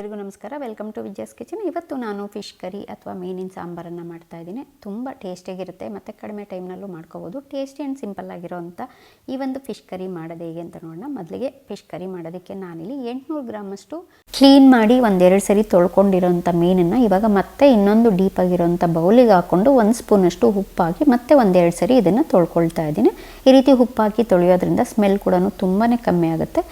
ಎಲ್ಲರಿಗೂ ನಮಸ್ಕಾರ. Welcome to Vijaya's kitchen ಇವತ್ತು ನಾನು ಫಿಶ್ ಕರಿ ಅಥವಾ ಮೀನಿನ ಸಾಂಬಾರನ್ನು ಮಾಡ್ತಾ ಇದ್ದೀನಿ. ತುಂಬ ಟೇಸ್ಟಿಯಾಗಿರುತ್ತೆ ಮತ್ತು ಕಡಿಮೆ ಟೈಮ್ನಲ್ಲೂ ಮಾಡ್ಕೋಬೋದು. ಟೇಸ್ಟಿ ಆ್ಯಂಡ್ ಸಿಂಪಲ್ ಆಗಿರೋವಂಥ ಈ ಒಂದು ಫಿಶ್ ಕರಿ ಮಾಡೋದು ಹೇಗೆ ಅಂತ ನೋಡೋಣ. ಮೊದಲಿಗೆ ಫಿಶ್ ಕರಿ ಮಾಡೋದಕ್ಕೆ ನಾನಿಲ್ಲಿ ಎಂಟುನೂರು ಗ್ರಾಮಷ್ಟು ಕ್ಲೀನ್ ಮಾಡಿ ಒಂದೆರಡು ಸರಿ ತೊಳ್ಕೊಂಡಿರೋಂಥ ಮೀನನ್ನು ಇವಾಗ ಮತ್ತೆ ಇನ್ನೊಂದು ಡೀಪಾಗಿರೋಂಥ ಬೌಲಿಗೆ ಹಾಕ್ಕೊಂಡು ಒಂದು ಸ್ಪೂನಷ್ಟು ಉಪ್ಪು ಹಾಕಿ ಮತ್ತೆ ಒಂದೆರಡು ಸರಿ ಇದನ್ನು ತೊಳ್ಕೊಳ್ತಾ ಇದ್ದೀನಿ. ಈ ರೀತಿ ಉಪ್ಪಾಕಿ ತೊಳೆಯೋದ್ರಿಂದ ಸ್ಮೆಲ್ ಕೂಡ ತುಂಬಾ ಕಮ್ಮಿ ಆಗುತ್ತೆ.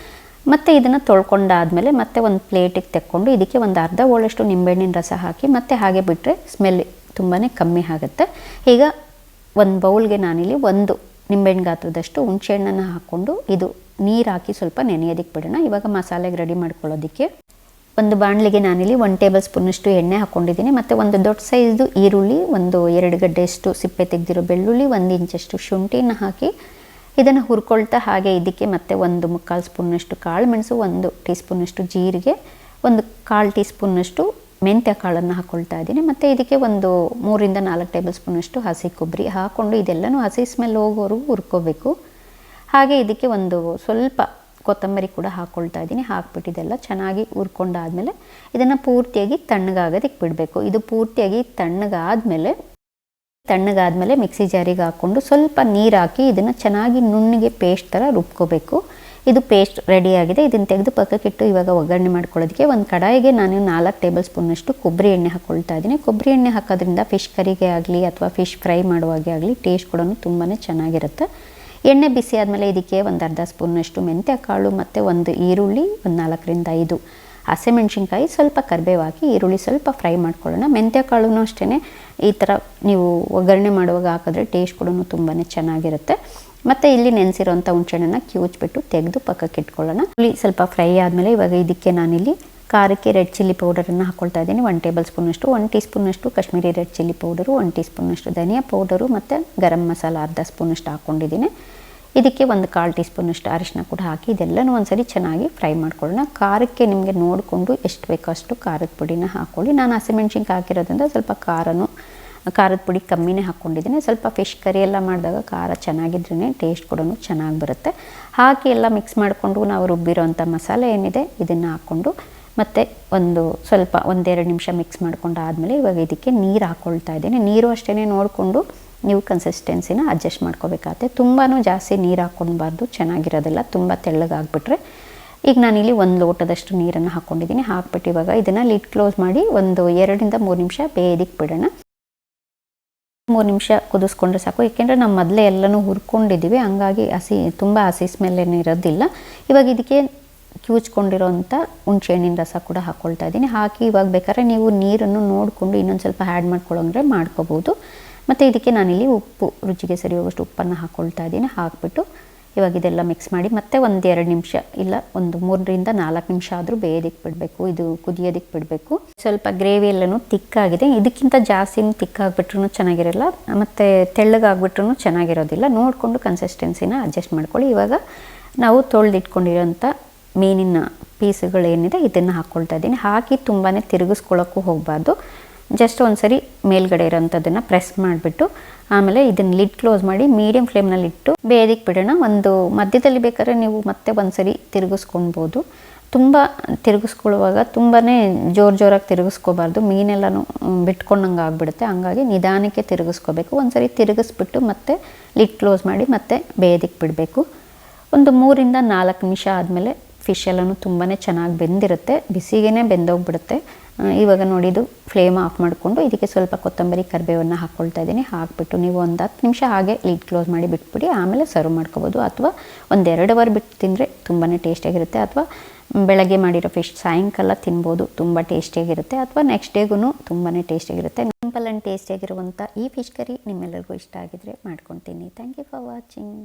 ಮತ್ತು ಇದನ್ನು ತೊಳ್ಕೊಂಡಾದಮೇಲೆ ಮತ್ತೆ ಒಂದು ಪ್ಲೇಟಿಗೆ ತೆಕ್ಕೊಂಡು ಇದಕ್ಕೆ ಒಂದು ಅರ್ಧ ಹೋಳಷ್ಟು ನಿಂಬೆಹಣ್ಣಿನ ರಸ ಹಾಕಿ ಮತ್ತೆ ಹಾಗೆ ಬಿಟ್ಟರೆ ಸ್ಮೆಲ್ ತುಂಬಾ ಕಮ್ಮಿ ಆಗುತ್ತೆ. ಈಗ ಒಂದು ಬೌಲ್ಗೆ ನಾನಿಲ್ಲಿ ಒಂದು ನಿಂಬೆಹಣ್ಣು ಗಾತ್ರದಷ್ಟು ಹುಣಸೆಹಣ್ಣನ್ನು ಹಾಕ್ಕೊಂಡು ಇದು ನೀರು ಹಾಕಿ ಸ್ವಲ್ಪ ನೆನೆಯೋದಕ್ಕೆ ಬಿಡೋಣ. ಇವಾಗ ಮಸಾಲೆಗೆ ರೆಡಿ ಮಾಡ್ಕೊಳ್ಳೋದಕ್ಕೆ ಒಂದು ಬಾಣಲಿಗೆ ನಾನಿಲ್ಲಿ ಒನ್ ಟೇಬಲ್ ಸ್ಪೂನಷ್ಟು ಎಣ್ಣೆ ಹಾಕ್ಕೊಂಡಿದ್ದೀನಿ ಮತ್ತು ಒಂದು ದೊಡ್ಡ ಸೈಜ್ದು ಈರುಳ್ಳಿ, ಒಂದು ಎರಡು ಗಡ್ಡೆಯಷ್ಟು ಸಿಪ್ಪೆ ತೆಗೆದಿರೋ ಬೆಳ್ಳುಳ್ಳಿ, ಒಂದು ಇಂಚಷ್ಟು ಶುಂಠಿನ ಹಾಕಿ ಇದನ್ನು ಹುರ್ಕೊಳ್ತಾ ಹಾಗೆ ಇದಕ್ಕೆ ಮತ್ತೆ ಒಂದು ಮುಕ್ಕಾಲು ಸ್ಪೂನಷ್ಟು ಕಾಳು ಮೆಣಸು, ಒಂದು ಟೀ ಸ್ಪೂನಷ್ಟು ಜೀರಿಗೆ, ಒಂದು ಕಾಲು ಟೀ ಸ್ಪೂನ್ನಷ್ಟು ಮೆಂತ್ಯ ಕಾಳನ್ನು ಹಾಕ್ಕೊಳ್ತಾ ಇದ್ದೀನಿ. ಮತ್ತು ಇದಕ್ಕೆ ಒಂದು ಮೂರಿಂದ ನಾಲ್ಕು ಟೇಬಲ್ ಸ್ಪೂನಷ್ಟು ಹಸಿ ಕೊಬ್ಬರಿ ಹಾಕ್ಕೊಂಡು ಇದೆಲ್ಲನೂ ಹಸಿ ಸ್ಮೆಲ್ ಹೋಗೋವರೆಗೂ ಹುರ್ಕೋಬೇಕು. ಹಾಗೆ ಇದಕ್ಕೆ ಒಂದು ಸ್ವಲ್ಪ ಕೊತ್ತಂಬರಿ ಕೂಡ ಹಾಕ್ಕೊಳ್ತಾ ಇದ್ದೀನಿ. ಹಾಕ್ಬಿಟ್ಟು ಇದೆಲ್ಲ ಚೆನ್ನಾಗಿ ಹುರ್ಕೊಂಡಾದಮೇಲೆ ಇದನ್ನು ಪೂರ್ತಿಯಾಗಿ ತಣ್ಣಗಾಗೋದಕ್ಕೆ ಬಿಡಬೇಕು ಇದು ಪೂರ್ತಿಯಾಗಿ ತಣ್ಣಗಾದಮೇಲೆ ತಣ್ಣಗಾದಮೇಲೆ ಮಿಕ್ಸಿ ಜಾರಿಗೆ ಹಾಕ್ಕೊಂಡು ಸ್ವಲ್ಪ ನೀರು ಹಾಕಿ ಇದನ್ನು ಚೆನ್ನಾಗಿ ನುಣ್ಣಿಗೆ ಪೇಸ್ಟ್ ಥರ ರುಬ್ಕೋಬೇಕು. ಇದು ಪೇಸ್ಟ್ ರೆಡಿಯಾಗಿದೆ ಇದನ್ನು ತೆಗೆದು ಪಕ್ಕಕ್ಕಿಟ್ಟು ಇವಾಗ ಒಗ್ಗರಣೆ ಮಾಡ್ಕೊಳ್ಳೋದಕ್ಕೆ ಒಂದು ಕಡಾಯಿಗೆ ನಾನು ನಾಲ್ಕು ಟೇಬಲ್ ಸ್ಪೂನಷ್ಟು ಕೊಬ್ಬರಿ ಎಣ್ಣೆ ಹಾಕ್ಕೊಳ್ತಾ ಇದ್ದೀನಿ. ಕೊಬ್ಬರಿ ಎಣ್ಣೆ ಹಾಕೋದ್ರಿಂದ ಫಿಶ್ ಕರಿಗೆ ಆಗಲಿ ಅಥವಾ ಫಿಶ್ ಫ್ರೈ ಮಾಡುವಾಗೆ ಆಗಲಿ ಟೇಸ್ಟ್ ಕೂಡ ತುಂಬಾ ಚೆನ್ನಾಗಿರುತ್ತೆ. ಎಣ್ಣೆ ಬಿಸಿ ಆದಮೇಲೆ ಇದಕ್ಕೆ ಒಂದು ಅರ್ಧ ಸ್ಪೂನಷ್ಟು ಮೆಂತ್ಯ ಕಾಳು ಮತ್ತು ಒಂದು ಈರುಳ್ಳಿ ಒಂದು ನಾಲ್ಕರಿಂದ ಐದು. ಹಸಿಮೆಣ್ಸಿನ್ಕಾಯಿ ಸ್ವಲ್ಪ ಕರ್ಬೇವು ಹಾಕಿ ಈರುಳ್ಳಿ ಸ್ವಲ್ಪ ಫ್ರೈ ಮಾಡ್ಕೊಳ್ಳೋಣ. ಮೆಂತ್ಯ ಕಾಳು ಅಷ್ಟೇ ಈ ಥರ ನೀವು ಒಗ್ಗರಣೆ ಮಾಡುವಾಗ ಹಾಕಿದ್ರೆ ಟೇಸ್ಟ್ ಕೂಡ ತುಂಬಾ ಚೆನ್ನಾಗಿರುತ್ತೆ. ಮತ್ತು ಇಲ್ಲಿ ನೆನೆಸಿರೋಂಥ ಹುಣ್ಸೆಹಣ್ಣನ್ನು ಕಿವುಚ್ಬಿಟ್ಟು ತೆಗೆದು ಪಕ್ಕಕ್ಕೆ ಇಟ್ಕೊಳ್ಳೋಣ. ಹುಳಿ ಸ್ವಲ್ಪ ಫ್ರೈ ಆದಮೇಲೆ ಇವಾಗ ಇದಕ್ಕೆ ನಾನಿಲ್ಲಿ ಖಾರಕ್ಕೆ ರೆಡ್ ಚಿಲ್ಲಿ ಪೌಡರನ್ನು ಹಾಕ್ಕೊಳ್ತಾ ಇದ್ದೀನಿ. ಒನ್ ಟೇಬಲ್ ಸ್ಪೂನಷ್ಟು, ಒನ್ ಟೀ ಸ್ಪೂನಷ್ಟು Kashmiri red chilli powder, one tea ಸ್ಪೂನಷ್ಟು ಧನಿಯಾ ಪೌಡರು ಮತ್ತು ಗರಂ ಮಸಾಲ ಅರ್ಧ ಸ್ಪೂನಷ್ಟು ಹಾಕ್ಕೊಂಡಿದ್ದೀನಿ ಇದಕ್ಕೆ ಒಂದು ಕಾಲು ಟೀ ಸ್ಪೂನಷ್ಟು ಅರಿಶಿನ ಕೂಡ ಹಾಕಿ ಇದೆಲ್ಲನೂ ಒಂದ್ಸರಿ ಚೆನ್ನಾಗಿ ಫ್ರೈ ಮಾಡ್ಕೊಳ್ಳೋಣ. ಖಾರಕ್ಕೆ ನಿಮಗೆ ನೋಡಿಕೊಂಡು ಎಷ್ಟು ಬೇಕೋ ಅಷ್ಟು ಖಾರದ ಪುಡಿನ ಹಾಕ್ಕೊಳ್ಳಿ ನಾನು ಹಸಿಮೆಣ್ಸಿನ್ಕಾಯಿ ಹಾಕಿರೋದ್ರಿಂದ ಸ್ವಲ್ಪ ಖಾರನೂ, ಖಾರದ ಪುಡಿ ಕಮ್ಮಿನೇ ಹಾಕ್ಕೊಂಡಿದ್ದೀನಿ. ಸ್ವಲ್ಪ ಫಿಶ್ ಕರಿ ಎಲ್ಲ ಮಾಡಿದಾಗ ಖಾರ ಚೆನ್ನಾಗಿದ್ರೇ ಟೇಸ್ಟ್ ಕೂಡ ಚೆನ್ನಾಗಿ ಬರುತ್ತೆ. ಹಾಕಿ ಎಲ್ಲ ಮಿಕ್ಸ್ ಮಾಡಿಕೊಂಡು ನಾವು ರುಬ್ಬಿರೋಂಥ ಮಸಾಲೆ ಏನಿದೆ ಇದನ್ನು ಹಾಕ್ಕೊಂಡು ಮತ್ತು ಒಂದು ಸ್ವಲ್ಪ ಒಂದೆರಡು ನಿಮಿಷ ಮಿಕ್ಸ್ ಮಾಡ್ಕೊಂಡು ಆದಮೇಲೆ ಇವಾಗ ಇದಕ್ಕೆ ನೀರು ಹಾಕ್ಕೊಳ್ತಾ ಇದ್ದೀನಿ. ನೀರು ಅಷ್ಟೇ ನೋಡಿಕೊಂಡು ನೀವು ಕನ್ಸಿಸ್ಟೆನ್ಸಿನ ಅಡ್ಜಸ್ಟ್ ಮಾಡ್ಕೋಬೇಕಾಗತ್ತೆ. ತುಂಬಾ ಜಾಸ್ತಿ ನೀರು ಹಾಕ್ಕೊಳ್ಬಾರ್ದು, ಚೆನ್ನಾಗಿರೋದಿಲ್ಲ ತುಂಬ ತೆಳ್ಳಗಾಗ್ಬಿಟ್ರೆ ಈಗ ನಾನಿಲ್ಲಿ ಒಂದು ಲೋಟದಷ್ಟು ನೀರನ್ನು ಹಾಕ್ಕೊಂಡಿದ್ದೀನಿ ಹಾಕ್ಬಿಟ್ಟು ಇವಾಗ ಇದನ್ನು ಲಿಡ್ ಕ್ಲೋಸ್ ಮಾಡಿ ಒಂದು ಎರಡರಿಂದ ಮೂರು ನಿಮಿಷ ಬೇಯೋದಕ್ಕೆ ಬಿಡೋಣ. ಮೂರು ನಿಮಿಷ ಕುದಿಸ್ಕೊಂಡ್ರೆ ಸಾಕು. ಏಕೆಂದರೆ ನಾವು ಮೊದಲೇ ಎಲ್ಲನೂ ಹುರ್ಕೊಂಡಿದ್ದೀವಿ ಹಂಗಾಗಿ ಹಸಿ, ತುಂಬ ಹಸಿ ಸ್ಮೆಲ್ ಏನು ಇರೋದಿಲ್ಲ. ಇವಾಗ ಇದಕ್ಕೆ ಕಿವುಚ್ಕೊಂಡಿರೋಂಥ ಹುಣ್ಸೆಹಣ್ಣಿನ ರಸ ಕೂಡ ಹಾಕ್ಕೊಳ್ತಾ ಇದ್ದೀನಿ ಹಾಕಿ ಇವಾಗ ಬೇಕಾದ್ರೆ ನೀವು ನೀರನ್ನು ನೋಡಿಕೊಂಡು ಇನ್ನೊಂದು ಸ್ವಲ್ಪ ಆ್ಯಡ್ ಮಾಡ್ಕೊಳ್ಳೋಂಗ್ರೆ ಮಾಡ್ಕೋಬೋದು. ಮತ್ತು ಇದಕ್ಕೆ ನಾನಿಲ್ಲಿ ಉಪ್ಪು, ರುಚಿಗೆ ಸರಿ ಹೋಗೋಷ್ಟು ಉಪ್ಪನ್ನು ಹಾಕ್ಕೊಳ್ತಾ ಇದ್ದೀನಿ. ಹಾಕ್ಬಿಟ್ಟು ಇವಾಗ ಇದೆಲ್ಲ ಮಿಕ್ಸ್ ಮಾಡಿ ಮತ್ತೆ ಒಂದೆರಡು ನಿಮಿಷ ಇಲ್ಲ, ಒಂದು ಮೂರರಿಂದ ನಾಲ್ಕು ನಿಮಿಷ ಆದರೂ ಬೇಯೋದಕ್ಕೆ ಬಿಡಬೇಕು. ಇದು ಕುದಿಯೋದಕ್ಕೆ ಬಿಡಬೇಕು. ಸ್ವಲ್ಪ ಗ್ರೇವಿ ಎಲ್ಲನೂ ತಿಕ್ಕಾಗಿದೆ ಇದಕ್ಕಿಂತ ಜಾಸ್ತಿನೂ ತಿಕ್ಕಾಗ್ಬಿಟ್ರೂ ಚೆನ್ನಾಗಿರಲ್ಲ. ಮತ್ತು ತೆಳ್ಳಗಾಗ್ಬಿಟ್ರೂ ಚೆನ್ನಾಗಿರೋದಿಲ್ಲ. ನೋಡಿಕೊಂಡು ಕನ್ಸಿಸ್ಟೆನ್ಸಿನ ಅಡ್ಜಸ್ಟ್ ಮಾಡ್ಕೊಳ್ಳಿ. ಇವಾಗ ನಾವು ತೊಳೆದಿಟ್ಕೊಂಡಿರೋಂಥ ಮೀನಿನ ಪೀಸುಗಳೇನಿದೆ, ಇದನ್ನು ಹಾಕ್ಕೊಳ್ತಾ ಇದ್ದೀನಿ. ಹಾಕಿ ತುಂಬಾ ತಿರುಗಿಸ್ಕೊಳ್ಳೋಕ್ಕೂ ಹೋಗಬಾರ್ದು. ಜಸ್ಟ್ ಒಂದು ಸರಿ ಮೇಲ್ಗಡೆ ಇರೋಂಥದ್ದನ್ನು ಪ್ರೆಸ್ ಮಾಡಿಬಿಟ್ಟು, ಆಮೇಲೆ ಇದನ್ನು ಲಿಡ್ ಕ್ಲೋಸ್ ಮಾಡಿ ಮೀಡಿಯಂ ಫ್ಲೇಮ್ನಲ್ಲಿ ಇಟ್ಟು ಬೇಯೋದಕ್ಕೆ ಬಿಡೋಣ. ಒಂದು ಮಧ್ಯದಲ್ಲಿ ಬೇಕಾದ್ರೆ ನೀವು ಮತ್ತೆ ಒಂದು ಸರಿ ತಿರುಗಿಸ್ಕೊಳ್ಬೋದು ತುಂಬ ತಿರುಗಿಸ್ಕೊಳ್ಳುವಾಗ ತುಂಬಾ ಜೋರು ಜೋರಾಗಿ ತಿರುಗಿಸ್ಕೋಬಾರ್ದು. ಮೀನೆಲ್ಲನೂ ಬಿಟ್ಕೊಂಡಂಗೆ ಆಗಿಬಿಡುತ್ತೆ. ಹಂಗಾಗಿ ನಿಧಾನಕ್ಕೆ ತಿರುಗಿಸ್ಕೋಬೇಕು. ಒಂದು ಸರಿ ತಿರುಗಿಸ್ಬಿಟ್ಟು ಮತ್ತೆ ಲಿಡ್ ಕ್ಲೋಸ್ ಮಾಡಿ ಮತ್ತೆ ಬೇಯೋದಕ್ಕೆ ಬಿಡಬೇಕು. ಒಂದು ಮೂರಿಂದ ನಾಲ್ಕು ನಿಮಿಷ ಆದಮೇಲೆ ಫಿಶ್ ಎಲ್ಲನೂ ತುಂಬಾ ಚೆನ್ನಾಗಿ ಬೆಂದಿರುತ್ತೆ. ಬಿಸಿಗೇ ಬೆಂದೋಗ್ಬಿಡುತ್ತೆ. ಇವಾಗ ನೋಡಿದ್ದು ಫ್ಲೇಮ್ ಆಫ್ ಮಾಡಿಕೊಂಡು ಇದಕ್ಕೆ ಸ್ವಲ್ಪ ಕೊತ್ತಂಬರಿ ಕರಿಬೇವನ್ನು ಹಾಕ್ಕೊಳ್ತಾ ಇದ್ದೀನಿ. ಹಾಕ್ಬಿಟ್ಟು ನೀವು ಒಂದು ಹತ್ತು ನಿಮಿಷ ಹಾಗೆ ಲೀಡ್ ಕ್ಲೋಸ್ ಮಾಡಿ ಬಿಟ್ಬಿಡಿ. ಆಮೇಲೆ ಸರ್ವ್ ಮಾಡ್ಕೋಬೋದು. ಅಥವಾ ಒಂದೆರಡು ಅವರ್ ಬಿಟ್ಟು ತಿಂದರೆ ತುಂಬಾ ಟೇಸ್ಟಿಯಾಗಿರುತ್ತೆ. ಅಥವಾ ಬೆಳಗ್ಗೆ ಮಾಡಿರೋ ಫಿಶ್ ಸಾಯಂಕಾಲ ತಿನ್ಬೋದು, ತುಂಬ ಟೇಸ್ಟಿಯಾಗಿರುತ್ತೆ. ಅಥವಾ ನೆಕ್ಸ್ಟ್ ಡೇಗೂ ತುಂಬಾ ಟೇಸ್ಟಿಯಾಗಿರುತ್ತೆ. ಸಿಂಪಲ್ ಆ್ಯಂಡ್ ಟೇಸ್ಟಿಯಾಗಿರುವಂಥ ಈ ಫಿಶ್ ಕರಿ ನಿಮ್ಮೆಲ್ಲರಿಗೂ ಇಷ್ಟ ಆಗಿದ್ರೆ ಮಾಡ್ಕೊತೀನಿ. Thank you for watching